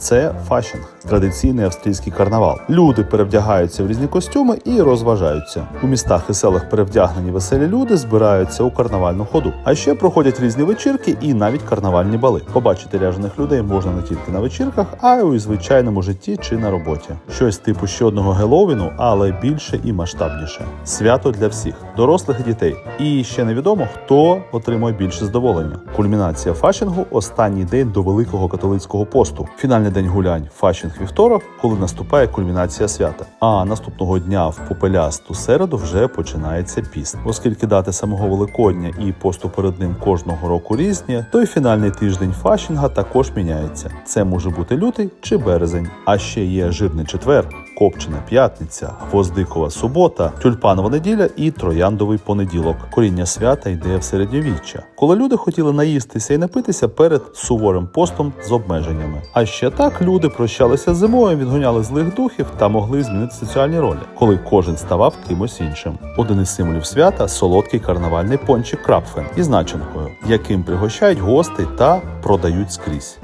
Це фашінг, традиційний австрійський карнавал. Люди перевдягаються в різні костюми і розважаються. У містах і селах перевдягнені веселі люди збираються у карнавальну ходу. А ще проходять різні вечірки і навіть карнавальні бали. Побачити ряжених людей можна не тільки на вечірках, а й у звичайному житті чи на роботі. Щось типу ще одного Геловіну, але більше і масштабніше. Свято для всіх, дорослих і дітей. І ще невідомо, хто отримує більше задоволення. Кульмінація фашінгу останній день до великого католицького посту. Фінальний день гулянь фашінг вівторок, коли наступає кульмінація свята. А наступного дня в попелясту середу вже починається піст. Оскільки дати самого Великодня і посту перед ним кожного року різні, то й фінальний тиждень фашінга також міняється. Це може бути лютий чи березень. А ще є жирний четвер, копчена п'ятниця, гвоздикова субота, тюльпанова неділя і трояндовий понеділок. Коріння свята йде в середньовіччя, коли люди хотіли наїстися і напитися перед суворим постом з обмеженнями. А ще так люди прощалися зимою, відгоняли злих духів та могли змінити соціальні ролі, коли кожен ставав кимось іншим. Один із символів свята солодкий карнавальний пончик крапфен із начинкою, яким пригощають гостей та продають скрізь.